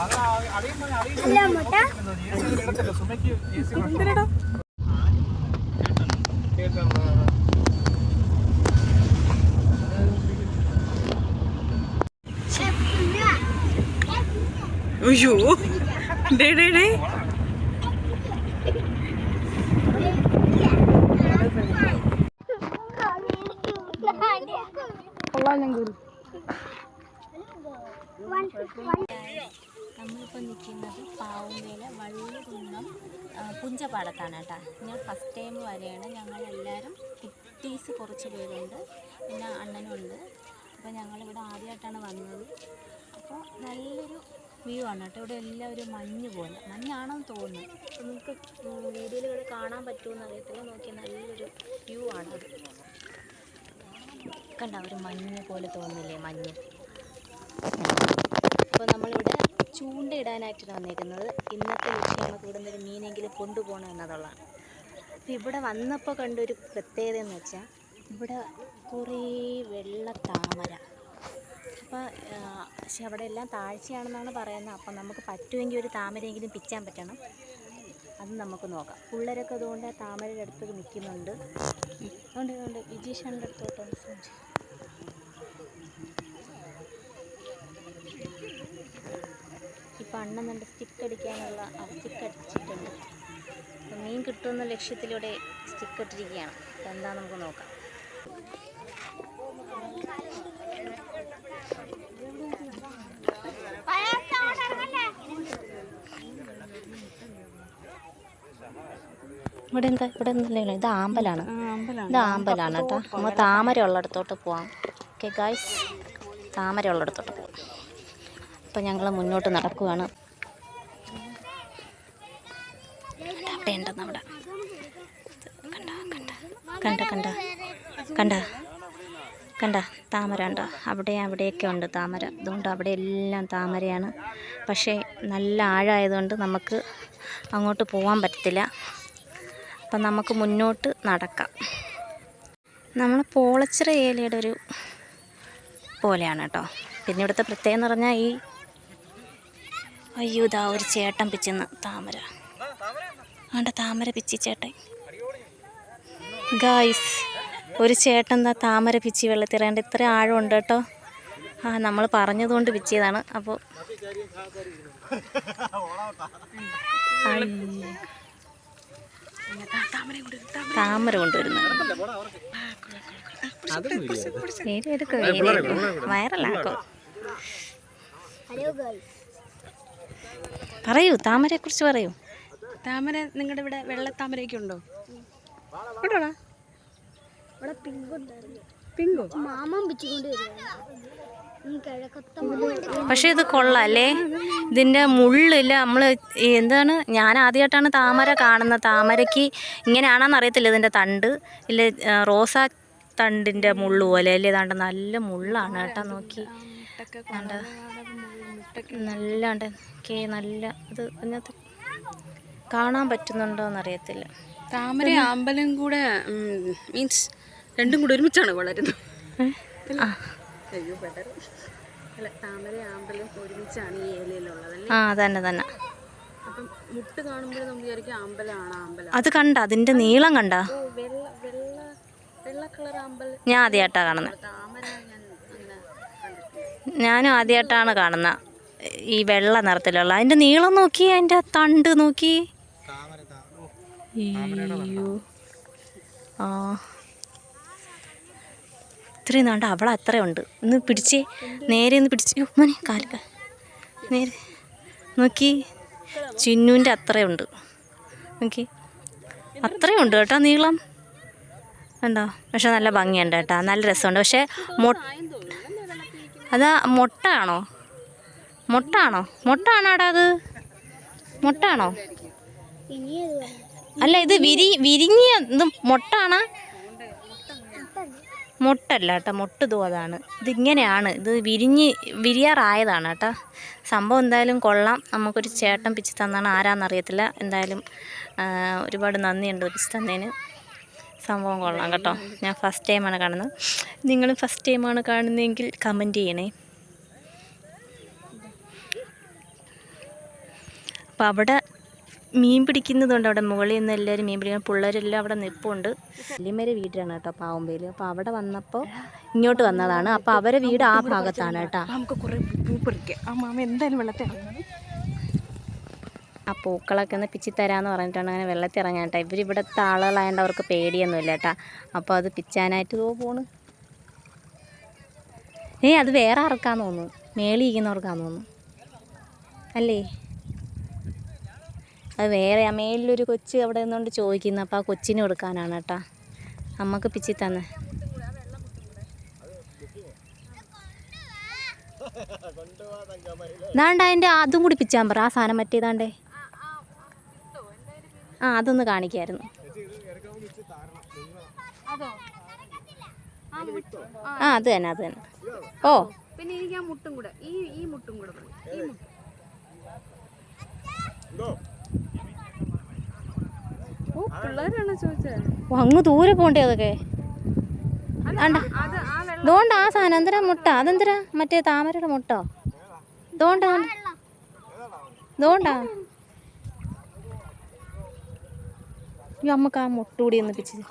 അല്ല മുട്ട അയ്യോ. ഡേ ഡേ ഡേ. നമ്മളിപ്പോൾ നിൽക്കുന്നത് പാവുമ്പേല വള്ളികുന്നം കുന്നം പുഞ്ചപ്പാടത്താണ് കേട്ടോ. ഞാൻ ഫസ്റ്റ് ടൈം വരെയാണ് ഞങ്ങളെല്ലാവരും കുട്ടീസ് കുറച്ച് പേരുണ്ട്. പിന്നെ അണ്ണനുണ്ട് അപ്പോൾ ഞങ്ങളിവിടെ ആദ്യമായിട്ടാണ് വന്നത്. അപ്പോൾ നല്ലൊരു വ്യൂ ആണ് കേട്ടോ. ഇവിടെ എല്ലാവരും മഞ്ഞ് പോലെ. മഞ്ഞാണെന്ന് തോന്നുന്നു. അപ്പോൾ നിങ്ങൾക്ക് വീഡിയോയിൽ ഇവിടെ കാണാൻ പറ്റുമെന്ന് അറിയത്തില്ല. നോക്കിയാൽ നല്ലൊരു വ്യൂ ആണത് കണ്ട? ഒരു മഞ്ഞ് പോലെ തോന്നുന്നില്ലേ മഞ്ഞ്? അപ്പോൾ നമ്മളിവിടെ ചൂണ്ടയിടാനായിട്ടാണ് വന്നേക്കുന്നത് ഇന്നത്തെ ലക്ഷ്യം നമുക്ക് ഇവിടെ നിന്നൊരു മീനെങ്കിലും കൊണ്ടുപോകണം എന്നതുള്ളതാണ്. അപ്പോൾ ഇവിടെ വന്നപ്പോൾ കണ്ടൊരു പ്രത്യേകത എന്ന് വെച്ചാൽ ഇവിടെ കുറേ വെള്ള താമര. അപ്പോൾ പക്ഷെ അവിടെ എല്ലാം താഴ്ചയാണെന്നാണ് പറയുന്നത്. അപ്പം നമുക്ക് പറ്റുമെങ്കിൽ ഒരു താമരയെങ്കിലും പിച്ചാൻ പറ്റണം. അത് നമുക്ക് നോക്കാം. പിള്ളേരൊക്കെ അതുകൊണ്ട് താമരയുടെ അടുത്ത് നിൽക്കുന്നുണ്ട്. അതുകൊണ്ട് അതുകൊണ്ട് വിജീഷന്റെ അടുത്തോട്ട് ഒന്ന് ഇപ്പം നല്ല സ്റ്റിക്ക് അടിക്കാനുള്ള ആ സ്റ്റിക്ക് അടിച്ചിട്ടുണ്ട്. അപ്പം മീൻ കിട്ടുമെന്ന ലക്ഷ്യത്തിലൂടെ സ്റ്റിക്ക് ഇട്ടിരിക്കുകയാണ്. അപ്പം എന്താ നമുക്ക് നോക്കാം. ഇവിടെ എന്താ? ഇവിടെ എന്തല്ലേ ഇത് ആമ്പലാണ്. ഇത് ആമ്പലാണ് കേട്ടോ. നമ്മൾ താമര ഉള്ളിടത്തോട്ട് പോവാം. ഓക്കെ ഗായ്സ് താമര ഉള്ളിടത്തോട്ട് പോവാം. അപ്പം ഞങ്ങൾ മുന്നോട്ട് നടക്കുവാണ്. അവിടെ ഉണ്ടെന്ന് അവിടെ കണ്ട കണ്ട. കണ്ട കണ്ട. താമര ഉണ്ടോ? അവിടെ അവിടെയൊക്കെ ഉണ്ട് താമര. അതുകൊണ്ട് അവിടെ എല്ലാം താമരയാണ്. പക്ഷേ നല്ല ആഴമായതുകൊണ്ട് നമുക്ക് അങ്ങോട്ട് പോകാൻ പറ്റത്തില്ല. അപ്പം നമുക്ക് മുന്നോട്ട് നടക്കാം. നമ്മൾ പോളച്ചിറ ഏലയുടെ ഒരു പോലെയാണ് കേട്ടോ. പിന്നെ ഇവിടുത്തെ പ്രത്യേകം എന്ന് പറഞ്ഞാൽ ഈ അയ്യോ ഇതാ ഒരു ചേട്ടൻ പിച്ചെന്ന് താമര. ആണ്ട താമര പിച്ചി ചേട്ടൻ. ഗായ്സ് ഒരു ചേട്ടൻ എന്താ താമര പിച്ചി വെള്ളത്തിറേണ്ട ഇത്ര ആഴമുണ്ട് കേട്ടോ. ആ നമ്മൾ പറഞ്ഞതുകൊണ്ട് പിച്ചിയതാണ്. അപ്പോൾ താമര കൊണ്ടുവരുന്നു വീഡിയോ എടുക്കോ ഹലോ ഗേൾസ് പറയൂ താമരയെക്കുറിച്ച് പറയൂ. താമര നിങ്ങളുടെ ഇവിടെ വെള്ളത്താമരയൊക്കെ ഉണ്ടോ? ഇവിടെ പിങ്ക് ഉണ്ടായിരുന്നു. പിങ്കോ? മാമൻ പക്ഷേ ഇത് കൊള്ളാം അല്ലേ? ഇതിന്റെ മുള്ളില്ല നമ്മൾ എന്താണ് ഞാൻ ആദ്യമായിട്ടാണ് താമര കാണുന്നത്. താമരയ്ക്ക് ഇങ്ങനെയാണെന്ന് അറിയത്തില്ല ഇതിന്റെ തണ്ട്. ഇല്ല റോസാ തണ്ടിന്റെ മുള്ളു പോലെ. അല്ലേ ഇതാണ്ട് നല്ല മുള്ളാണ് കേട്ടോ നോക്കി. നല്ല ഉണ്ട് കേ നല്ല ഇത് അതിനകത്ത് കാണാൻ പറ്റുന്നുണ്ടോ എന്നറിയത്തില്ല താമര ആമ്പലും കൂടെ മീൻസ് രണ്ടും കൂടെ ഒരുമിച്ചാണ് വളരുന്നത്. ആ. അയ്യോ better. അല്ല താമര ആമ്പലും ഒരുമിച്ചാണ് ഈ ഏലയിലുള്ളത് അല്ലേ? ആ തന്നെ തന്നെ അപ്പം മുട്ട് കാണുമ്പോൾ നമ്മൾ വിചാരിക്കും ആമ്പലാണ് ആമ്പലാണ് അത് കണ്ട അതിന്റെ നീളം കണ്ട. ഞാൻ ആദ്യമായിട്ടാണ് കാണുന്നത് ഞാനും ആദ്യമായിട്ടാണ് കാണുന്നത് ഈ വെള്ള നിറത്തിലുള്ള അതിന്റെ നീളം നോക്കി അതിന്റെ തണ്ട് നോക്കി. ആ. ഇത്രയും നാണ്ട് അവളെ അത്രയുണ്ട്. ഒന്ന് പിടിച്ചേ. നേരെ ഒന്ന് പിടിച്ച്. മോനെ കാൽ നേരെ. നോക്കി. ചിന്നുവിന്റെ അത്രയുണ്ട്. നോക്കി. അത്രയുണ്ട് കേട്ടോ നീളം. ഉണ്ടോ പക്ഷെ നല്ല ഭംഗിയുണ്ട് കേട്ടോ. നല്ല രസമുണ്ട്. പക്ഷേ മൊ അതാ മുട്ടാണോ? മുട്ടാണോ? മുട്ടാണോടാ അത്? മുട്ടാണോ? അല്ല ഇത് വിരി വിരിഞ്ഞ ഇത് മുട്ടാണ്? മുട്ടല്ല കേട്ടോ മുട്ട് തോതാണ് ഇതിങ്ങനെയാണ്. ഇത് വിരിഞ്ഞ് വിരിയാറായതാണ് കേട്ടോ. സംഭവം എന്തായാലും കൊള്ളാം. നമുക്കൊരു ചേട്ടൻ പിച്ച് തന്നാണ്. ആരാന്നറിയത്തില്ല. എന്തായാലും ഒരുപാട് നന്ദിയുണ്ട് പിച്ച് തന്നതിന്. സംഭവം കൊള്ളാം കേട്ടോ. ഞാൻ ഫസ്റ്റ് ടൈമാണ് കാണുന്നത്. നിങ്ങളും ഫസ്റ്റ് ടൈമാണ് കാണുന്നതെങ്കിൽ കമന്റ് ചെയ്യണേ. അപ്പം അവിടെ മീൻ പിടിക്കുന്നതുകൊണ്ട് അവിടെ മുകളിൽ നിന്ന് എല്ലാവരും മീൻ പിടിക്കുന്ന പിള്ളേരെല്ലാം അവിടെ നിൽപ്പുണ്ട് വല്യമ്മേരെ വീടാണ് കേട്ടോ പാവുമ്പയിൽ അപ്പോൾ അവിടെ വന്നപ്പോൾ ഇങ്ങോട്ട് വന്നതാണ്. അപ്പോൾ അവരെ വീട് ആ ഭാഗത്താണ് കേട്ടോ. നമുക്ക് കുറേ പൂ പറിക്കാം ആ മാമ എന്തായാലും വെള്ളത്തിൽ ഇറങ്ങണം. ആ പൂക്കളൊക്കെ ഒന്ന് പിച്ചി തരാമെന്ന് പറഞ്ഞിട്ടാണ് അങ്ങനെ വെള്ളത്തിൽ ഇറങ്ങാൻ കേട്ടോ. ഇവർ ഇവിടുത്തെ ആളുകളായതുകൊണ്ട് അവർക്ക് പേടിയൊന്നുമില്ല കേട്ടോ. അപ്പോൾ അത് പിച്ചാനായിട്ട് തോ പോണ്. ഏയ് അത് വേറെ ആർക്കാന്ന് തോന്നുന്നു. മേളിയിരിക്കുന്നവർക്കാന്ന് തോന്നുന്നു. അല്ലേ? അത് വേറെ ആ മേളിലൊരു കൊച്ച് അവിടെ നിന്നുകൊണ്ട് ചോദിക്കുന്നു അപ്പോൾ ആ കൊച്ചിന് കൊടുക്കാനാണ് കേട്ടോ. അമ്മയ്ക്ക് പിച്ചി തന്നെ. ഇതാണ്ട് അതിന്റെ അതും കൂടി പിച്ചാൻ പറ. ആ സാധനം മറ്റേതാണ്ടേ ആ അതൊന്ന് കാണിക്കായിരുന്നു. ആ അത് തന്നെ അത് തന്നെ. ഓ. പിന്നെ എനിക്ക് ആ മുട്ടും കൂടെ ഈ ഈ മുട്ടും കൂടെ മതി. ഈ മുട്ടും. ഓ അങ്ങ് ദൂരെ പോണ്ടേ അതൊക്കെ? ആണ്ട ആ വെള്ളം ഇതുകൊണ്ട് ആ സാധനം. എന്തിനാ മുട്ട? അതെന്തിനാ മറ്റേ താമരയുടെ മുട്ടോ? ഇതുകൊണ്ടാ ഈ അമ്മയ്ക്ക് ആ മുട്ട കൂടി ഒന്ന് പിച്ചത്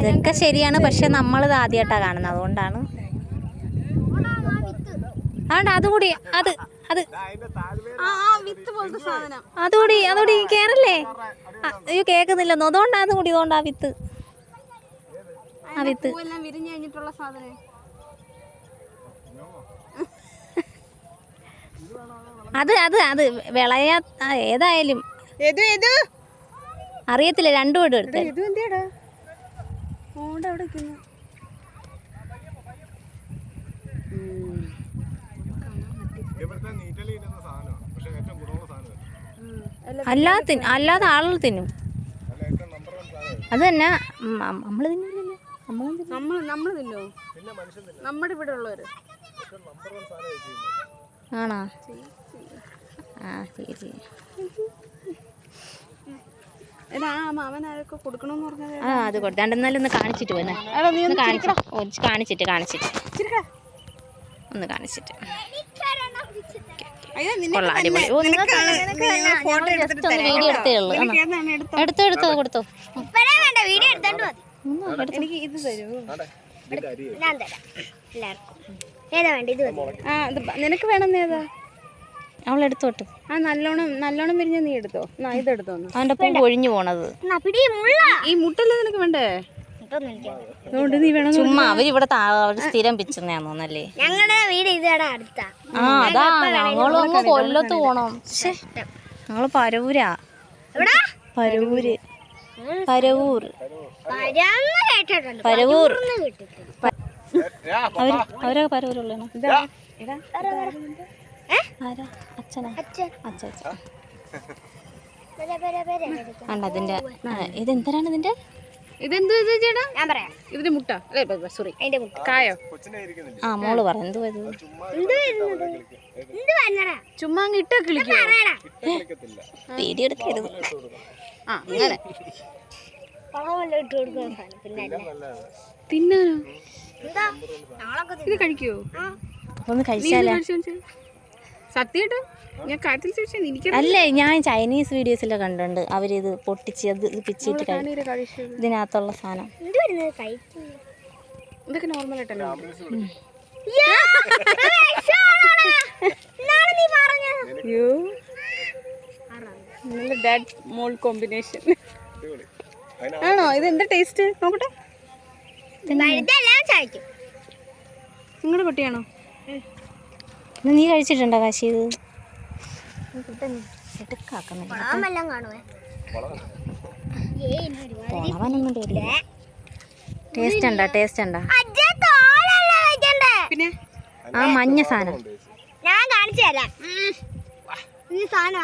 അതൊക്കെ ശരിയാണ് പക്ഷെ നമ്മൾ ഇത് ആദ്യമായിട്ടാണ് കാണുന്നത്. അതുകൊണ്ടാണ്. അതുകൊണ്ട് അതുകൂടി അത് അത്. അതുകൂടി അതുകൂടി കേറല്ലേ? അയ്യോ കേൾക്കുന്നില്ലെന്നോ. അതുകൊണ്ടാ അതുകൂടി കൂടി ആ വിത്ത്. ആ വിത്ത്. അത് അത് അത് വിളയാ ഏതായാലും. ഏത് ഏത്? അറിയത്തില്ല രണ്ടും ഇടും എടുത്ത്. സാധനം അല്ലാതെ അല്ലാതെ ആളുകൾ തിന്നും. അത് തന്നെ. നമ്മൾ തിന്നില്ലല്ലോ തിന്നും? നമ്മൾ നമ്മൾ നമ്മുടെ ഇവിടെ ഉള്ളവര്. ആണോ? ആ ശരി ശരി ആ അത് കൊടുത്താണ്ട് എന്നാലും ഒന്ന് കാണിച്ചിട്ട് ഒന്ന് കാണിച്ചിട്ട് കാണിച്ചിട്ട്. ഒന്ന് കാണിച്ചിട്ട്. കൊള്ളാം അടിപൊളി. ജസ്റ്റ് ഒന്ന് വീഡിയോ എടുത്തേ ഉള്ളൂ. എടുത്ത? എടുത്തോ കൊടുത്തോ. എനിക്ക് ഇത് ഞാൻ തരാം. എല്ലാവർക്കും. ഏതാ വേണ്ട? ഇത് ആ നിനക്ക് വേണം ഏതാ? അവൾ എടുത്തോട്ട് ആ നല്ലോണം നല്ലോണം പിരിഞ്ഞ നീ എടുത്തോ? എന്നാ ഇതെടുത്തോ അവന്റെ പൂ ഒഴിഞ്ഞു പോണത്. ഈ മുട്ടല്ലേ നിനക്ക് വേണ്ടേ? അതുകൊണ്ട് നീ വേണം ചുമ്മാ അവരിവിടെ താ അവർ സ്ഥിരം പിച്ചുന്നതാന്ന് തോന്നല്ലേ? ഞങ്ങളുടെ വീട് ഇതാണ് അടുത്താ. ആ അതാ ഞങ്ങളൊന്ന് കൊല്ലത്ത് പോണം. ഞങ്ങൾ പരവൂരാ. എവിടാ? പരവൂര്. പരവൂർ. പരവൂർ അവർ അവരൊക്കെ പരവൂരുള്ളതാണ് ആരാ? അച്ഛനാ? അച്ഛ അച്ഛ. അതിന്റെ ഇതിന്റെ ഇതെന്ത് ഇത് ചേട്ടാ? ഞാൻ പറയാം. ഇതിന്റെ മുട്ട. അല്ലേ സോറി അതിന്റെ മുട്ട. കായോ? ആ മോൾ പറ എന്ത് ചുമ്മാ അങ്ങ് ഇട്ട് കിളിക്കോ വീഡിയോ എടുക്കരുത്. ആ അങ്ങനെ. തിന്നാനോ? എന്താ? ഞങ്ങളൊക്കെ ഇത് കഴിക്കോ ഒന്ന് കഴിച്ചാലേ. സത്യമായിട്ട് ഞാൻ കാറ്റിൽ ചോദിച്ചാൽ എനിക്ക് അല്ലേ ഞാൻ ചൈനീസ് വീഡിയോസിലെ കണ്ടുണ്ട് അവരിത് പൊട്ടിച്ച് അത് ഇത് പിച്ചിട്ട് കഴി കഴിച്ചത് ഇതിനകത്തുള്ള സാധനം. ഇതൊക്കെ നോർമൽ ആയിട്ടല്ലോ നീ പറഞ്ഞത്? അയ്യോ. നല്ല ഡാഡ് മോൾ കോമ്പിനേഷൻ ആണോ? ഇത് എന്താ ടേസ്റ്റ് നോക്കട്ടെ. കഴിക്കും നിങ്ങളുടെ പട്ടിയാണോ ഇത് നീ കഴിച്ചിട്ടുണ്ടോ കാശി ഇത്? ടേസ്റ്റ് ഉണ്ടോ? ടേസ്റ്റ് ഉണ്ടോ? അജ്ജ തോലല്ല കഴിക്കണ്ടേ? പിന്നെ? ആ മഞ്ഞ സാധനം. ഞാൻ കാണിച്ചു തരാം. ഈ സാധനം.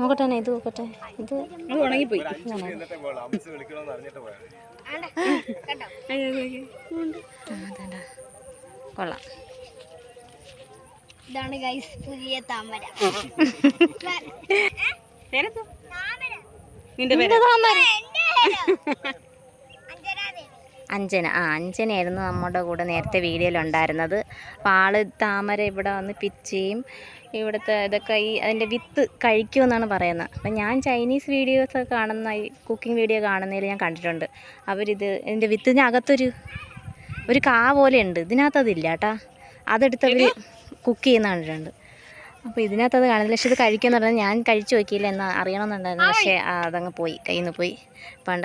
നോക്കട്ടെ ഇത് നോക്കട്ടെ. ഇത് ഉണങ്ങിപ്പോയി. അതാണ്ടാ. കൊള്ളാം. ഇതാണ് ഗൈസ് പുതിയ താമര. നിന്റെ താമര. അഞ്ജന. ആ അഞ്ജനയായിരുന്നു നമ്മുടെ കൂടെ നേരത്തെ വീഡിയോയിലുണ്ടായിരുന്നത്. അപ്പോൾ ആൾ താമര ഇവിടെ വന്ന് പിച്ചയും ഇവിടുത്തെ ഇതൊക്കെ ഈ അതിന്റെ വിത്ത് കഴിക്കുമെന്നാണ് പറയുന്നത്. അപ്പം ഞാൻ ചൈനീസ് വീഡിയോസൊക്കെ കാണുന്ന ഈ കുക്കിംഗ് വീഡിയോ കാണുന്നതിൽ ഞാൻ കണ്ടിട്ടുണ്ട്. അവരിത് ഇതിന്റെ വിത്തിനകത്തൊരു ഒരു കാ പോലെ ഉണ്ട്. ഇതിനകത്ത് അതില്ല കേട്ടാ അതെടുത്തവർ കുക്ക് ചെയ്യുന്ന കണ്ടിട്ടുണ്ട്. അപ്പോൾ ഇതിനകത്ത് അത് കാണുന്നില്ല. പക്ഷെ ഇത് കഴിക്കുമെന്ന് പറഞ്ഞാൽ ഞാൻ കഴിച്ചു നോക്കിയില്ല എന്ന് അറിയണമെന്നുണ്ടായിരുന്നു. പക്ഷേ അതങ്ങ് പോയി. കയ്യിൽ നിന്ന് പോയി. പണ്ട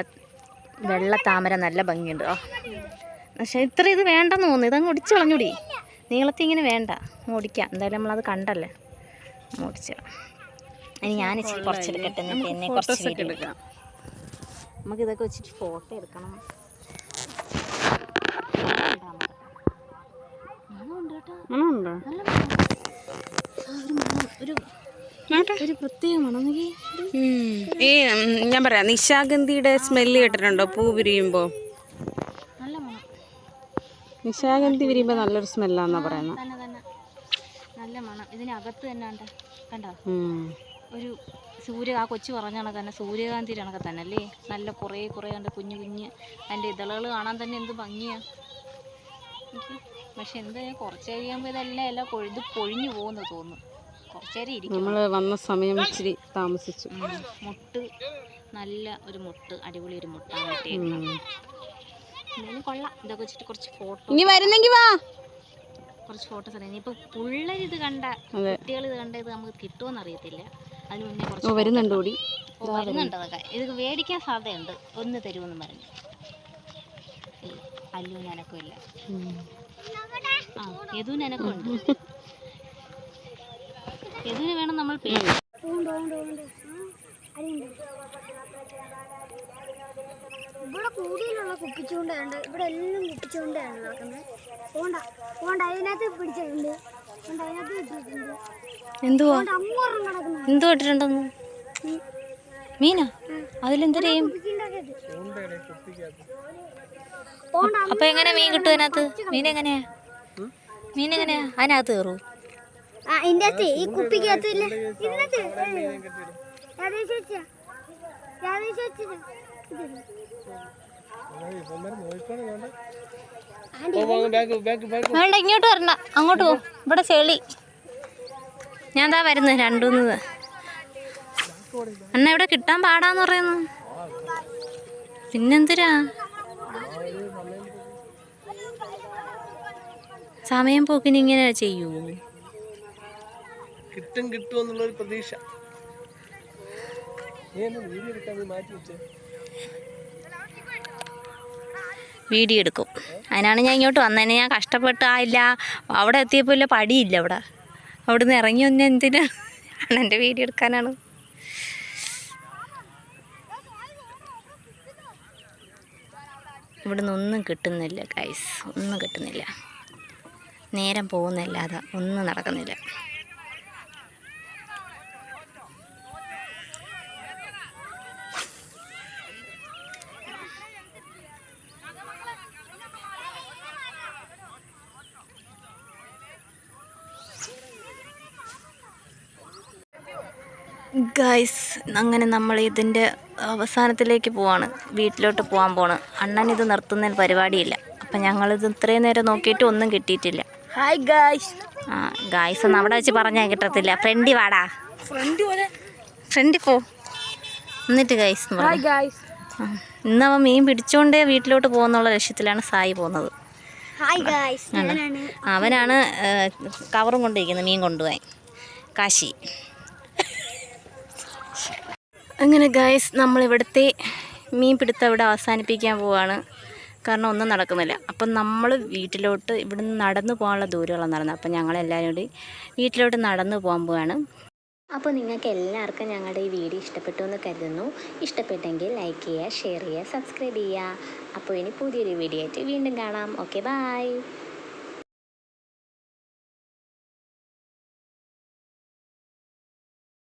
വെള്ള താമര നല്ല ഭംഗിയുണ്ട്. ഓ. പക്ഷെ ഇത്ര ഇത് വേണ്ടെന്ന് തോന്നുന്നു. ഇതങ്ങ് ഒടിച്ച് കളഞ്ഞൂടി. നീളത്തിൽ ഇങ്ങനെ വേണ്ട. ഓടിക്കാം എന്തായാലും നമ്മളത് കണ്ടല്ലേ? ഓടിച്ച ഇനി ഞാൻ ഇച്ചിരി കുറച്ചെടുക്കട്ടെ എന്നെ കുറച്ച് ഫോട്ടോസ് എടുക്കാം നമുക്ക് ഇതൊക്കെ വെച്ചിട്ട് ഫോട്ടോ എടുക്കണം. മണമുണ്ട്? ഒരു ഒരു പ്രത്യേക മണം ഈ ഞാൻ പറയാം. നിശാഗന്ധിയുടെ സ്മെല്ല് കേട്ടിട്ടുണ്ടോ? പൂ വിരിയുമ്പോ? നല്ല മണം. നിശാഗന്ധി വിരിയുമ്പോ നല്ലൊരു സ്മെല്ലാന്നാ പറയുന്നത് നല്ല മണം. ഇതിനകത്ത് തന്നെ ഉണ്ട് കണ്ടോ ഒരു സൂര്യ ആ കൊച്ചു പറഞ്ഞ കണക്ക് തന്നെ സൂര്യകാന്തി കണക്കെ തന്നെ അല്ലേ? നല്ല കുറേ കുറേ കണ്ട് കുഞ്ഞു കുഞ്ഞ്. അതിന്റെ ഇതളുകൾ കാണാൻ തന്നെ എന്ത് ഭംഗിയാണ് പക്ഷെ എന്ത് കുറച്ച് കഴിയുമ്പോൾ ഇതെല്ലാം എല്ലാം കൊഴുത് പൊഴിഞ്ഞു പോകുന്നു തോന്നുന്നു. കുറച്ച് നേരം ഇരിക്കും നമ്മൾ വന്ന സമയം ഇച്ചിരി താമസിച്ചു. മുട്ട്. നല്ല ഒരു മുട്ട്. അടിപൊളി ഒരു മുട്ടാണ് കിട്ടിയത് കൊള്ളാം. ഇതൊക്കെ വെച്ചിട്ട് കുറച്ച് ഫോട്ടോ ഇനി വരുന്നെങ്കിൽ വാ. കുറച്ച് ഫോട്ടോസ് അറിയാം ഇനിയിപ്പോൾ പിള്ളേരിത് കണ്ട കുട്ടികൾ ഇത് കണ്ട ഇത് നമുക്ക് കിട്ടുമെന്ന് അറിയത്തില്ല. അതിന് മുന്നേ കുറച്ച് വരുന്നുണ്ട് ഓടി ഓ, വരുന്നുണ്ട് അതൊക്കെ. ഇത് മേടിക്കാൻ സാധ്യതയുണ്ട്. ഒന്ന് തരുമെന്ന് പറഞ്ഞു. ഏയ്, നനക്കും ഇല്ല. ആ യദുവിന് വേണം നമ്മൾ അരിയുണ്ട് ഇവിടെ കൂടുതലുള്ള കുപ്പിച്ചുകൊണ്ടാണ് ഇവിടെ എല്ലാം കുപ്പിച്ചുകൊണ്ടാണ് നടക്കുന്നത്. പോണ്ട പോണ്ട അതിനകത്ത് പിടിച്ചിട്ടുണ്ട്. അതിനകത്ത് കിട്ടിയിട്ടുണ്ട് എന്തുവാ? എന്തു ഇട്ടിട്ടുണ്ടെന്ന്? മീനാ? അതിലെന്തരെയും അപ്പൊ എങ്ങനെ മീൻ കിട്ടും അതിനകത്ത്? മീൻ എങ്ങനെയാ? മീൻ എങ്ങനെയാ? അതിനകത്ത് കയറൂ? ആ ഇതിന്റെ അകത്ത് ഈ കുപ്പിക്ക്. വേണ്ട ഇങ്ങോട്ട് വരണ്ട. അങ്ങോട്ട് പോ. ഇവിടെ ചെളി. ഞാൻ എന്താ വരുന്നത് രണ്ടൂന്ന് അന്ന ഇവിടെ കിട്ടാൻ പാടാന്ന് പറയുന്നു. പിന്നെന്തിനാ? സമയം പോക്കിന് ഇങ്ങനെ ചെയ്യൂ. കിട്ടും കിട്ടും എന്നുള്ളൊരു പ്രതീക്ഷ. വീഡിയോ എടുക്കും. അതിനാണ് ഞാൻ ഇങ്ങോട്ട് വന്നതിന് ഞാൻ കഷ്ടപ്പെട്ട് ആ ഇല്ല അവിടെ എത്തിയപ്പോൾ ഇല്ല പടിയില്ല അവിടെ. അവിടെ നിന്ന് ഇറങ്ങി വന്ന എന്തിനാണ് എന്റെ വീഡിയോ എടുക്കാനാണ്. ഇവിടുന്ന് ഒന്നും കിട്ടുന്നില്ല ഗൈസ് ഒന്നും കിട്ടുന്നില്ല. നേരം പോകുന്നില്ലാതെ ഒന്നും നടക്കുന്നില്ല. ഗൈസ് അങ്ങനെ നമ്മൾ ഇതിന്റെ അവസാനത്തിലേക്ക് പോവാണ്. വീട്ടിലോട്ട് പോകാൻ പോണ്. അണ്ണൻ ഇത് നിർത്തുന്നതിന് പരിപാടിയില്ല. അപ്പം ഞങ്ങളിത് ഇത്രയും നേരം നോക്കിയിട്ട് ഒന്നും കിട്ടിയിട്ടില്ല. ഹായ് ഗായ്സ് ആ ഗായ്സ് ഒന്നും അവിടെ വെച്ച് പറഞ്ഞാൽ കിട്ടത്തില്ല. ഫ്രണ്ടി വാടാ. ഫ്രണ്ടി പോലെ. ഫ്രണ്ടി പോ. എന്നിട്ട് ഗായ്സ് ഇന്നവ ഇന്ന് അവൻ മീൻ പിടിച്ചുകൊണ്ടേ വീട്ടിലോട്ട് പോകുന്നുള്ള ലക്ഷ്യത്തിലാണ് സായി പോകുന്നത്. അവനാണ് കവറും കൊണ്ടിരിക്കുന്നത് മീൻ കൊണ്ടുപോയി കാശി. അങ്ങനെ ഗായ്സ് നമ്മളിവിടുത്തെ മീൻ പിടുത്തം ഇവിടെ അവസാനിപ്പിക്കാൻ പോവാണ്. കാരണം ഒന്നും നടക്കുന്നില്ല. അപ്പം നമ്മൾ വീട്ടിലോട്ട് ഇവിടുന്ന് നടന്നു പോകാനുള്ള ദൂരമുള്ള നടന്നത് അപ്പം ഞങ്ങളെല്ലാവരും കൂടി വീട്ടിലോട്ട് നടന്നു പോകാൻ പോവാണ്. അപ്പോൾ നിങ്ങൾക്ക് എല്ലാവർക്കും ഞങ്ങളുടെ ഈ വീഡിയോ ഇഷ്ടപ്പെട്ടു എന്ന് കരുതുന്നു. ഇഷ്ടപ്പെട്ടെങ്കിൽ ലൈക്ക് ചെയ്യുക ഷെയർ ചെയ്യുക സബ്സ്ക്രൈബ് ചെയ്യുക. അപ്പോൾ ഇനി പുതിയൊരു വീഡിയോ ആയിട്ട് വീണ്ടും കാണാം. Okay bye